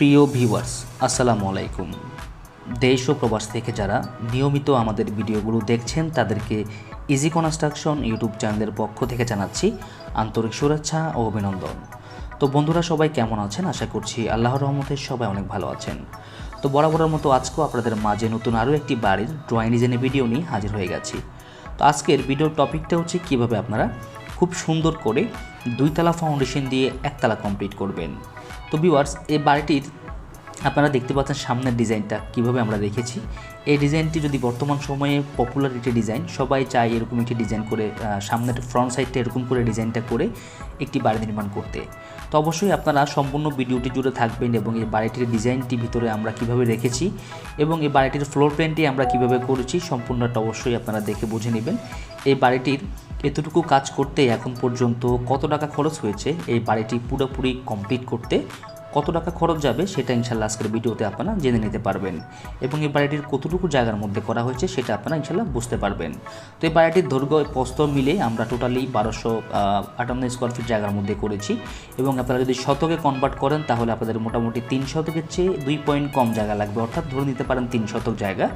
প্রিয় ভিউয়ার্স, আসসালামু আলাইকুম। দেশ ও প্রবাস থেকে যারা নিয়মিত আমাদের ভিডিওগুলো দেখছেন, তাদেরকে ইজি কনস্ট্রাকশন ইউটিউব চ্যানেলের পক্ষ থেকে জানাচ্ছি আন্তরিক শুভেচ্ছা ও অভিনন্দন। তো বন্ধুরা, সবাই কেমন আছেন? আশা করছি আল্লাহর রহমতে সবাই অনেক ভালো আছেন। তো বরাবরের মতো আজকেও আপনাদের মাঝে নতুন আরও একটি বাড়ির ড্রয়িং ডিজাইনের ভিডিও নিয়ে হাজির হয়ে গেছি। তো আজকের ভিডিওর টপিকটা হচ্ছে কীভাবে আপনারা খুব সুন্দর করে দুইতলা ফাউন্ডেশন দিয়ে একতলা কমপ্লিট করবেন। তো ভিউয়ার্স এই বাড়িটির আপনারা দেখতে পাচ্ছেন সামনের ডিজাইনটা কীভাবে আমরা রেখেছি এই ডিজাইনটি যদি বর্তমান সময়ে পপুলার একটি ডিজাইন সবাই চায় এরকম একটি ডিজাইন করে সামনের ফ্রন্ট সাইডটা এরকম করে ডিজাইনটা করে একটি বাড়ি নির্মাণ করতে। তো অবশ্যই আপনারা সম্পূর্ণ ভিডিওটি জুড়ে থাকবেন এবং এই বাড়িটির ডিজাইনটি ভিতরে আমরা কীভাবে রেখেছি এবং এই বাড়িটির ফ্লোর প্ল্যানটি আমরা কীভাবে করেছি সম্পূর্ণটা অবশ্যই আপনারা দেখে বুঝে নেবেন। এই বাড়িটির এতটুকু কাজ করতে এখন পর্যন্ত কত টাকা খরচ হয়েছে? এই বাড়িটি পুরোপুরি কমপ্লিট করতে কত টাকা খরচ যাবে সেটা ইনশাল্লাহ আজকের ভিডিওতে আপনারা জেনে নিতে পারবেন। এবং এই বাড়িটির কতটুকু জায়গার মধ্যে করা হয়েছে সেটা আপনারা ইনশাল্লাহ বুঝতে পারবেন। তো এই বাড়িটির দৈর্ঘ্য প্রস্থ মিলে আমরা টোটালি বারোশো আটান্ন স্কোয়ার ফিট জায়গার মধ্যে করেছি। এবং আপনারা যদি শতকে কনভার্ট করেন তাহলে আপনাদের মোটামুটি তিন শতকের চেয়ে দুই পয়েন্ট কম জায়গা লাগবে। অর্থাৎ ধরে নিতে পারেন তিন শতক জায়গা।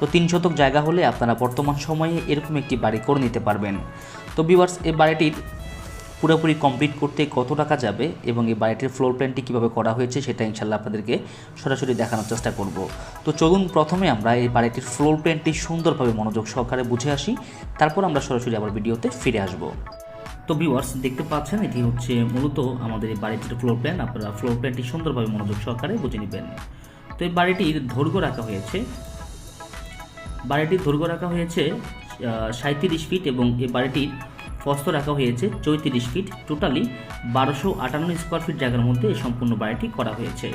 তো তিন শতক জায়গা হলে আপনারা বর্তমান সময়ে এরকম একটি বাড়ি করে নিতে পারবেন। তো বিভার্স এই বাড়িটির পুরোপুরি কমপ্লিট করতে কত টাকা যাবে এবং এই বাড়িটির ফ্লোর প্ল্যানটি কীভাবে করা হয়েছে সেটা ইনশাল্লাহ আপনাদেরকে সরাসরি দেখানোর চেষ্টা করব। তো চলুন প্রথমে আমরা এই বাড়িটির ফ্লোর প্ল্যানটি সুন্দরভাবে মনোযোগ সহকারে বুঝে আসি। তারপর আমরা সরাসরি আবার ভিডিওতে ফিরে আসব। তো ভিউয়ার্স দেখতে পাচ্ছেন, এটি হচ্ছে মূলত আমাদের এই বাড়িটির ফ্লোর প্ল্যান আপনারা ফ্লোর প্ল্যানটি সুন্দরভাবে মনোযোগ সহকারে বুঝে নেবেন। তো এই বাড়িটির দৈর্ঘ্য রাখা হয়েছে, বাড়িটির দৈর্ঘ্য রাখা হয়েছে সাঁত্রিশ ফিট এবং এই বাড়িটির প্রস্থ রাখা হয়েছে চৌত্রিশ ফিট টোটালি বারোশো আটান্ন স্কোয়ার ফিট জায়গার মধ্যে এই সম্পূর্ণ বাড়িটি করা হয়েছে।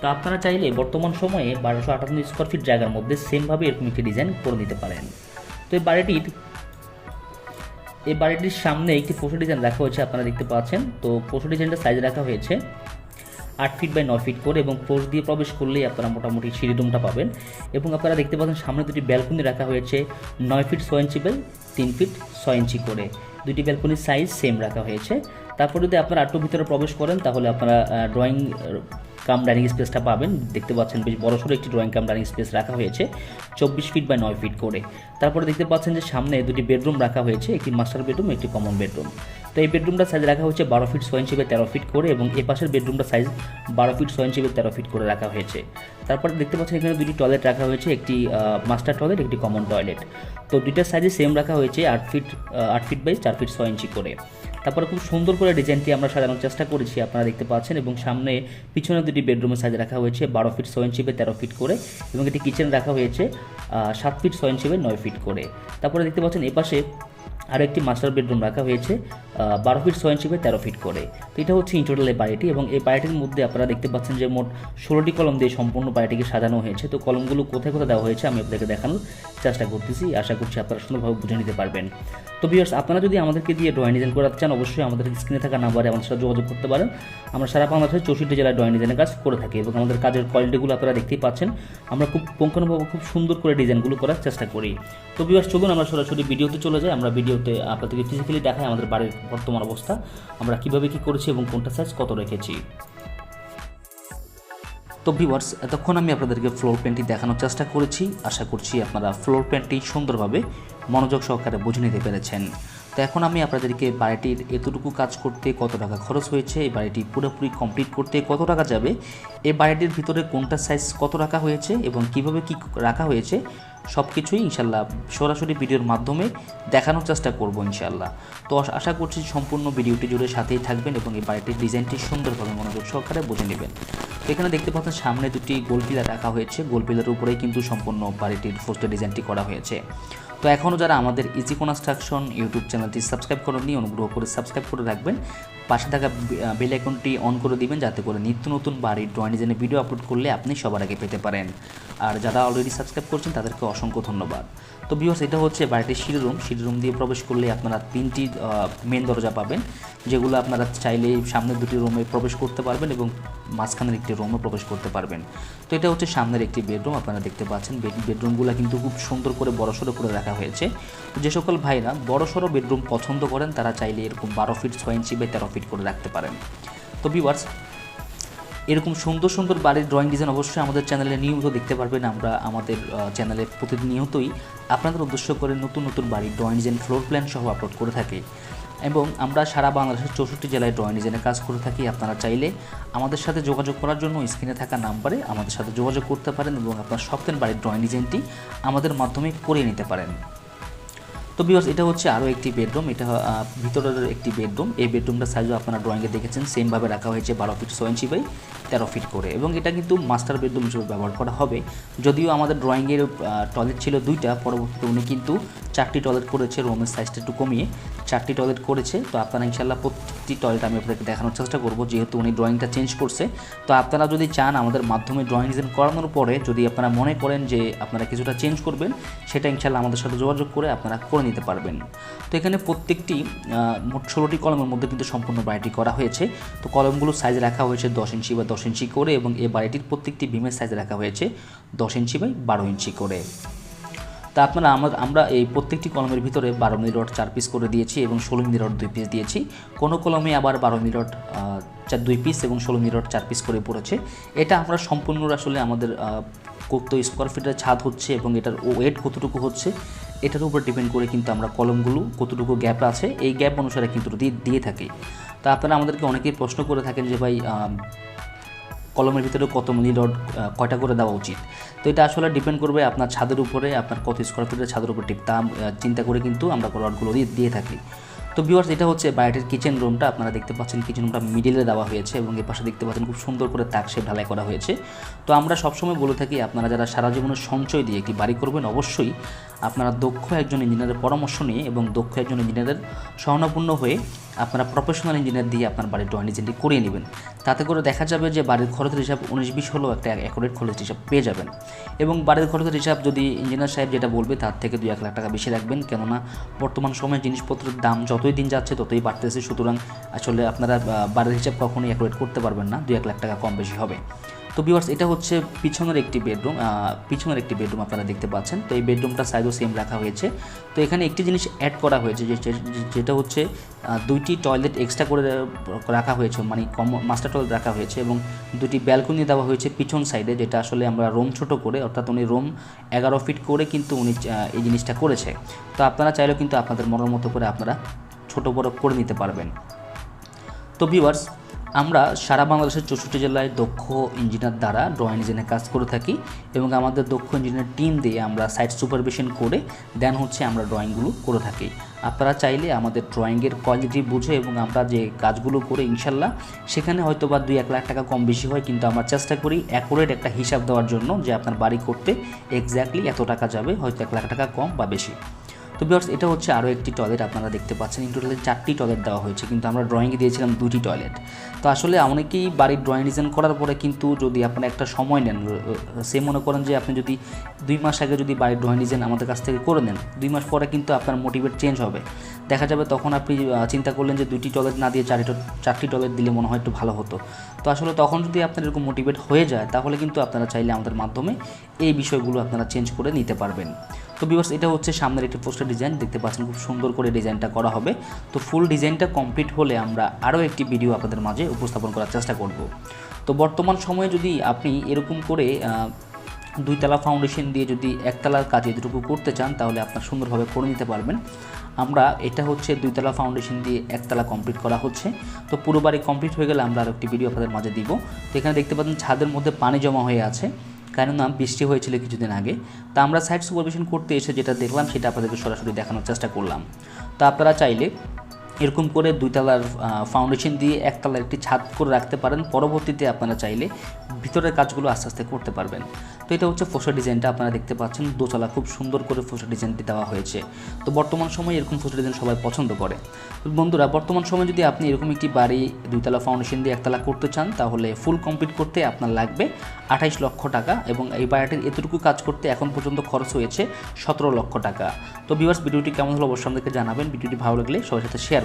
তো আপনারা চাইলে বর্তমান সময়ে বারোশো আটান্ন স্কোয়ার ফিট জায়গার মধ্যে সেমভাবে এরকম একটি ডিজাইন করে নিতে পারেন। তো এই বাড়িটির এই বাড়িটির সামনে একটি পশু ডিজাইন রাখা হয়েছে, আপনারা দেখতে পাচ্ছেন। তো পশু ডিজাইনটা সাইজ রাখা হয়েছে। আট ফিট বাই নয় ফিট করে এবং পোস্ট দিয়ে প্রবেশ করলেই আপনারা মোটামুটি সিঁড়ি রুমটা পাবেন। এবং আপনারা দেখতে পাচ্ছেন সামনে দুটি ব্যালকনি রাখা হয়েছে, নয় ফিট ছয় ইঞ্চি বেল তিন ফিট ছয় ইঞ্চি করে। দুটি ব্যালকনির সাইজ সেম রাখা হয়েছে। তারপর যদি আপনারা আটটু ভিতরে প্রবেশ করেন, তাহলে আপনারা ড্রয়িং কাম ডাইনিং স্পেসটা পাবেন। দেখতে পাচ্ছেন বেশ বড়সড় একটি ড্রয়িং কাম ডাইনিং স্পেস রাখা হয়েছে, চব্বিশ ফিট বাই নয় ফিট করে। তারপরে দেখতে পাচ্ছেন যে সামনে দুটি বেডরুম রাখা হয়েছে, একটি মাস্টার বেডরুম একটি কমন বেডরুম তো এই বেডরুমটা সাইজ রাখা হয়েছে বারো ফিট ছয় ইঞ্চি বাই তেরো ফিট করে এবং এ পাশের বেডরুমটা সাইজ বারো ফিট ছয় ইঞ্চি বাই তেরো ফিট করে রাখা হয়েছে। তারপরে দেখতে পাচ্ছেন এখানে দুটি টয়লেট রাখা হয়েছে, একটি মাস্টার টয়লেট একটি কমন টয়লেট তো দুইটার সাইজে সেম রাখা হয়েছে, আট ফিট আট ফিট বাই চার ফিট ছয় ইঞ্চি করে। তারপরে খুব সুন্দর করে ডিজাইনটি আমরা সাজানোর চেষ্টা করেছি, আপনারা দেখতে পাচ্ছেন। এবং সামনে পিছনে দুটি বেডরুমের সাইজ রাখা হয়েছে, বারো ফিট ছয় ইঞ্চি তেরো ফিট করে এবং এটি কিচেন রাখা হয়েছে সাত ফিট ছয় ইঞ্চি নয় ফিট করে। তারপরে দেখতে পাচ্ছেন এপাশে আরও একটি মাস্টার বেডরুম রাখা হয়েছে বারো ফিট ছয় ইঞ্চি তেরো ফিট করে। তো এটা হচ্ছে ইন্টোটাল এই বাড়িটি এবং এই বাড়িটির মধ্যে আপনারা দেখতে পাচ্ছেন যে মোট ষোলোটি কলম দিয়ে সম্পূর্ণ বাড়িটিকে সাজানো হয়েছে। তো কলমগুলো কোথায় কোথায় দেওয়া হয়েছে আমি আপনাদেরকে দেখানোর চেষ্টা করতেছি। আশা করছি আপনারা সুন্দরভাবে বুঝে নিতে পারবেন। তো ভিউয়ার্স আপনারা যদি আমাদেরকে দিয়ে ড্রয়িং ডিজাইন করাতে চান, অবশ্যই আমাদের স্ক্রিনে থাকা নাম্বারে আমাদের সাথে যোগাযোগ করতে পারেন। আমরা সারা বাংলাদেশের চৌষট্টি জেলায় ড্রয়িং ডিজাইনের কাজ করে থাকি এবং আমাদের কাজের কোয়ালিটিগুলো আপনারা দেখতেই পাচ্ছেন। আমরা খুব পুঙ্খানুভাবে খুব সুন্দর করে ডিজাইনগুলো করার চেষ্টা করি। তো ভিউয়ার্স চলুন আমরা সরাসরি ভিডিওতে চলে যাই। আমরা ভিডিওতে আপনাদেরকে ফিজিক্যালি দেখাই আমাদের বাড়ির বর্তমান অবস্থা। আমরা কীভাবে কী করেছি এবং কোনটা সাইজ কত রেখেছি। তো ভিউয়ার্স এতক্ষণ আমি আপনাদেরকে ফ্লোর প্যান্টটি দেখানোর চেষ্টা করেছি। আশা করছি আপনারা ফ্লোর প্যান্টটি সুন্দরভাবে মনোযোগ সহকারে বুঝে নিতে পেরেছেন। তো এখন আমি আপনাদেরকে বাড়িটির এতটুকু কাজ করতে কত টাকা খরচ হয়েছে, এই বাড়িটি পুরোপুরি কমপ্লিট করতে কত টাকা যাবে এই বাড়িটির ভিতরে কোনটা সাইজ কত রাখা হয়েছে এবং কীভাবে কি রাখা হয়েছে সব কিছুই ইনশাল্লাহ সরাসরি ভিডিওর মাধ্যমে দেখানোর চেষ্টা করব ইনশাল্লাহ। তো আশা করছি সম্পূর্ণ ভিডিওটি জুড়ে সাথেই থাকবেন এবং এই বাড়িটির ডিজাইনটি সুন্দরভাবে মনোযোগ সহকারে বুঝে নেবেন। এখানে দেখতে পাচ্ছেন সামনে দুটি গোল পিলার রাখা হয়েছে গোল পিলারের উপরেই কিন্তু সম্পূর্ণ বাড়িটির পোস্টার ডিজাইনটি করা হয়েছে। তো এখনও যারা আমাদের ইজি কনস্ট্রাকশন ইউটিউব চ্যানেলটি সাবস্ক্রাইব করেননি অনুগ্রহ করে সাবস্ক্রাইব করে রাখবেন। পাশে থাকা বেল আইকনটি অন করে দিবেন যাতে করে নিত্য নতুন বাড়ির ড্রয়িং ডিজাইনের ভিডিও আপলোড করলে আপনি সবার আগে পেতে পারেন। আর যারা অলরেডি সাবস্ক্রাইব করছেন, তাদেরকে অসংখ্য ধন্যবাদ। তো বিকজ এটা হচ্ছে বাড়িটির সিঁড়ি রুম সিঁড়ি রুম দিয়ে প্রবেশ করলে আপনারা তিনটি মেন দরজা পাবেন, যেগুলো আপনারা চাইলে সামনের দুটি রুমে প্রবেশ করতে পারবেন এবং মাঝখানের একটি রুমে প্রবেশ করতে পারবেন। তো এটা হচ্ছে সামনের একটি বেডরুম আপনারা দেখতে পাচ্ছেন। বেড- বেডরুমগুলো কিন্তু খুব সুন্দর করে বড়সড় করে রাখা হয়েছে। তো যে সকল ভাইরা বড় সড়ো বেডরুম পছন্দ করেন, তারা চাইলে এরকম বারো ফিট, ছয় ইঞ্চি বা তেরো ফিট করে রাখতে পারেন। তো ভিউয়ার্স এরকম সুন্দর সুন্দর বাড়ির ড্রয়িং ডিজাইন অবশ্যই আমাদের চ্যানেলে নিয়মিত দেখতে পারবেন। আমরা আমাদের চ্যানেলে প্রতিনিয়তই আপনাদের উদ্দেশ্য করে নতুন নতুন বাড়ির ড্রয়িং ডিজাইন ফ্লোর প্ল্যান সহ আপলোড করে থাকি। এবং আমরা সারা বাংলাদেশের চৌষট্টি জেলায় ড্রয়িং ডিজাইনের কাজ করে থাকি। আপনারা চাইলে আমাদের সাথে যোগাযোগ করার জন্য স্ক্রিনে থাকা নাম্বারে আমাদের সাথে যোগাযোগ করতে পারেন এবং আপনার স্বপ্নের বাড়ির ড্রয়িং ডিজাইনটি আমাদের মাধ্যমে করিয়ে নিতে পারেন। তো বিকজ এটা হচ্ছে আরও একটি বেডরুম এটা ভিতরের একটি বেডরুম এই বেডরুমটা সাইজও আপনারা ড্রয়িংয়ে দেখেছেন সেমভাবে রাখা হয়েছে বারো ফিট ছয় ইঞ্চি বাই তেরো ফিট করে। এবং এটা কিন্তু মাস্টার বেডরুম হিসেবে ব্যবহার করা হবে। যদিও আমাদের ড্রয়িংয়ের টয়লেট ছিল দুইটা, পরবর্তীতে উনি কিন্তু চারটি টয়লেট করেছে রুমের সাইজটা একটু কমিয়ে চারটি টয়লেট করেছে। তো আপনারা ইনশাল্লাহ প্রত্যেকটি টয়লেট আমি আপনাদেরকে দেখানোর চেষ্টা করব, যেহেতু উনি ড্রয়িংটা চেঞ্জ করছে। তো আপনারা যদি চান আমাদের মাধ্যমে ড্রয়িং ডিজাইন করানোর পরে যদি আপনারা মনে করেন যে আপনারা কিছুটা চেঞ্জ করবেন, সেটা ইনশাল্লাহ আমাদের সাথে যোগাযোগ করে আপনারা করে নিতে পারবেন। তো এখানে প্রত্যেকটি মোট ষোলোটি কলমের মধ্যে কিন্তু সম্পূর্ণ বাড়িটি করা হয়েছে। তো কলমগুলো সাইজ রাখা হয়েছে দশ ইঞ্চি বা দশ ইঞ্চি করে এবং এই বাড়িটির প্রত্যেকটি বিমের সাইজ রাখা হয়েছে দশ ইঞ্চি বাই বারো ইঞ্চি করে। তা আপনারা আমরা আমরা এই প্রত্যেকটি কলমের ভিতরে বারো মিলি রড চার পিস করে দিয়েছি এবং ষোলো মিলি রড দুই পিস দিয়েছি। কোনো কলমে আবার বারো মিলি রড চার দুই পিস এবং ষোলো মিলি রড চার পিস করে পড়েছে। এটা আমরা সম্পূর্ণ আসলে আমাদের কত স্কোয়ার ফিটের ছাদ হচ্ছে এবং এটার ওয়েট কতটুকু হচ্ছে এটার উপর ডিপেন্ড করে কিন্তু আমরা কলমগুলো কতটুকু গ্যাপ আছে, এই গ্যাপ অনুসারে কিন্তু দিয়ে দিয়ে থাকি। তা আপনারা আমাদেরকে অনেকেই প্রশ্ন করে থাকেন যে ভাই কলমের ভিতরে কত মিলি রড কয়টা করে দেওয়া উচিত? তো এটা আসলে ডিপেন্ড করবে আপনার ছাদের উপরে, আপনার কত স্কোয়ার ফিটের ছাদের উপর টিপ তা চিন্তা করে কিন্তু আমরা রডগুলো দিয়ে দিয়ে থাকি। তো ভিউয়ার্স এটা হচ্ছে বাইরের কিচেন রুমটা আপনারা দেখতে পাচ্ছেন কিচেন রুমটা মিডিলে দেওয়া হয়েছে এবং এর পাশে দেখতে পাচ্ছেন খুব সুন্দর করে তাক সে ঢালাই করা হয়েছে। তো আমরা সবসময় বলে থাকি, আপনারা যারা সারা জীবনের সঞ্চয় দিয়ে একটি বাড়ি করবেন, অবশ্যই আপনারা দক্ষ একজন ইঞ্জিনিয়ারের পরামর্শ নিয়ে এবং দক্ষ একজন ইঞ্জিনিয়ারের স্বর্ণপূর্ণ হয়ে আপনারা প্রফেশনাল ইঞ্জিনিয়ার দিয়ে আপনার বাড়ির ড্রয়িং ডিজাইনটি করিয়ে নেবেন। তাতে করে দেখা যাবে যে বাড়ির খরচের হিসাব উনিশ বিশ হলেও একটা অ্যাকুরেট খরচের হিসাব পেয়ে যাবেন। এবং বাড়ির খরচের হিসাব যদি ইঞ্জিনিয়ার সাহেব যেটা বলবে, তার থেকে দুই এক লাখ টাকা বেশি রাখবেন। কেননা বর্তমান সময়ে জিনিসপত্রের দাম যতই দিন যাচ্ছে, ততই বাড়তেছে। সুতরাং আসলে আপনারা বাড়ির হিসাব কখনোই অ্যাকুরেট করতে পারবেন না। দুই এক লাখ টাকা কম বেশি হবে। তো ভিউয়ার্স এটা হচ্ছে পিছনের একটি বেডরুম পিছনের একটি বেডরুম আপনারা দেখতে পাচ্ছেন। তো এই বেডরুমটা সাইজও সেম রাখা হয়েছে। তো এখানে একটি জিনিস অ্যাড করা হয়েছে যেটা হচ্ছে দুইটি টয়লেট এক্সট্রা করে রাখা হয়েছে মানে কম মাস্টার টয়লেট রাখা হয়েছে এবং দুটি ব্যালকনি দেওয়া হয়েছে পিছন সাইডে যেটা আসলে আমরা রুম ছোট করে, অর্থাৎ উনি রুম এগারো ফিট করে কিন্তু উনি এই জিনিসটা করেছে। তো আপনারা চাইলেও কিন্তু আপনাদের মনের মতো করে আপনারা ছোট বড় করে নিতে পারবেন। তো ভিউয়ার্স আমরা সারা বাংলাদেশের চৌষট্টি জেলায় দক্ষ ইঞ্জিনিয়ার দ্বারা ড্রয়িং ডিজাইনের কাজ করে থাকি এবং আমাদের দক্ষ ইঞ্জিনিয়ার টিম দিয়ে আমরা সাইট সুপারভিশন করে দেন হচ্ছে আমরা ড্রয়িংগুলো করে থাকি। আপনারা চাইলে আমাদের ড্রয়িংয়ের কোয়ালিটি বুঝে এবং আমরা যে কাজগুলো করে ইনশাল্লাহ সেখানে হয়তো বা দুই এক লাখ টাকা কম বেশি হয় কিন্তু আমরা চেষ্টা করি অ্যাকুরেট একটা হিসাব দেওয়ার জন্য যে আপনার বাড়ি করতে এক্স্যাক্টলি এত টাকা যাবে, হয়তো এক লাখ টাকা কম বা বেশি। তো বিয়ার্স এটা হচ্ছে আরও একটি টয়লেট আপনারা দেখতে পাচ্ছেন। ইন টোটালে চারটি টয়লেট দেওয়া হয়েছে, কিন্তু আমরা ড্রয়িংয়ে দিয়েছিলাম দুটি টয়লেট তো আসলে অনেকেই বাড়ির ড্রয়িং ডিজাইন করার পরে কিন্তু যদি আপনারা একটা সময় নেন সে মনে করেন যে আপনি যদি দুই মাস আগে যদি বাড়ির ড্রয়িং ডিজাইন আমাদের কাছ থেকে করে নেন, দুই মাস পরে কিন্তু আপনার মোটিভেট চেঞ্জ হবে। দেখা যাবে তখন আপনি চিন্তা করলেন যে দুইটি টয়লেট না দিয়ে চারটি চারটি টয়লেট দিলে মনে হয় একটু ভালো হতো। তো আসলে তখন যদি আপনার এরকম মোটিভেট হয়ে যায়, তাহলে কিন্তু আপনারা চাইলে আমাদের মাধ্যমে এই বিষয়গুলো আপনারা চেঞ্জ করে নিতে পারবেন। তো বিকজ এটা হচ্ছে সামনের একটি পোস্টার ডিজাইন দেখতে পাচ্ছেন, খুব সুন্দর করে ডিজাইনটা করা হবে। তো ফুল ডিজাইনটা কমপ্লিট হলে আমরা আরও একটি ভিডিও আপনাদের মাঝে উপস্থাপন করার চেষ্টা করব। তো বর্তমান সময়ে যদি আপনি এরকম করে দুইতলা ফাউন্ডেশন দিয়ে যদি একতলার কাজ এতটুকু করতে চান, তাহলে আপনার সুন্দরভাবে করে নিতে পারবেন। আমরা এটা হচ্ছে দুইতলা ফাউন্ডেশন দিয়ে একতলা কমপ্লিট করা হচ্ছে। তো পুরো কমপ্লিট হয়ে গেলে আমরা আর একটি ভিডিও আপনাদের মাঝে দিব। তো এখানে দেখতে পাচ্ছেন ছাদের মধ্যে পানি জমা হয়ে আছে। কেননা বৃষ্টি হয়েছিল কিছুদিন আগে, তো আমরা সাইট সুপারভিশন করতে এসে যেটা দেখলাম সেটা আপনাদেরকে সরাসরি দেখানোর চেষ্টা করলাম। তো আপনারা চাইলে এরকম করে দুইতলার ফাউন্ডেশন দিয়ে একতলার একটি ছাদ করে রাখতে পারেন। পরবর্তীতে আপনারা চাইলে ভিতরের কাজগুলো আস্তে আস্তে করতে পারবেন। তো এটা হচ্ছে ফোসা ডিজাইনটা আপনারা দেখতে পাচ্ছেন। দোতলা খুব সুন্দর করে ফোসা ডিজাইনটি দেওয়া হয়েছে। তো বর্তমান সময়ে এরকম ফোসা ডিজাইন সবাই পছন্দ করে। বন্ধুরা, বর্তমান সময়ে যদি আপনি এরকম একটি বাড়ি দুইতলা ফাউন্ডেশন দিয়ে একতলা করতে চান, তাহলে ফুল কমপ্লিট করতে আপনার লাগবে আঠাইশ লক্ষ টাকা এবং এই বাড়িটির এতটুকু কাজ করতে এখন পর্যন্ত খরচ হয়েছে সতেরো লক্ষ টাকা। তো ভিউয়ার্স ভিডিওটি কেমন হলো অবশ্যই আমাদেরকে জানাবেন। ভিডিওটি ভালো লাগলে সবার সাথে শেয়ার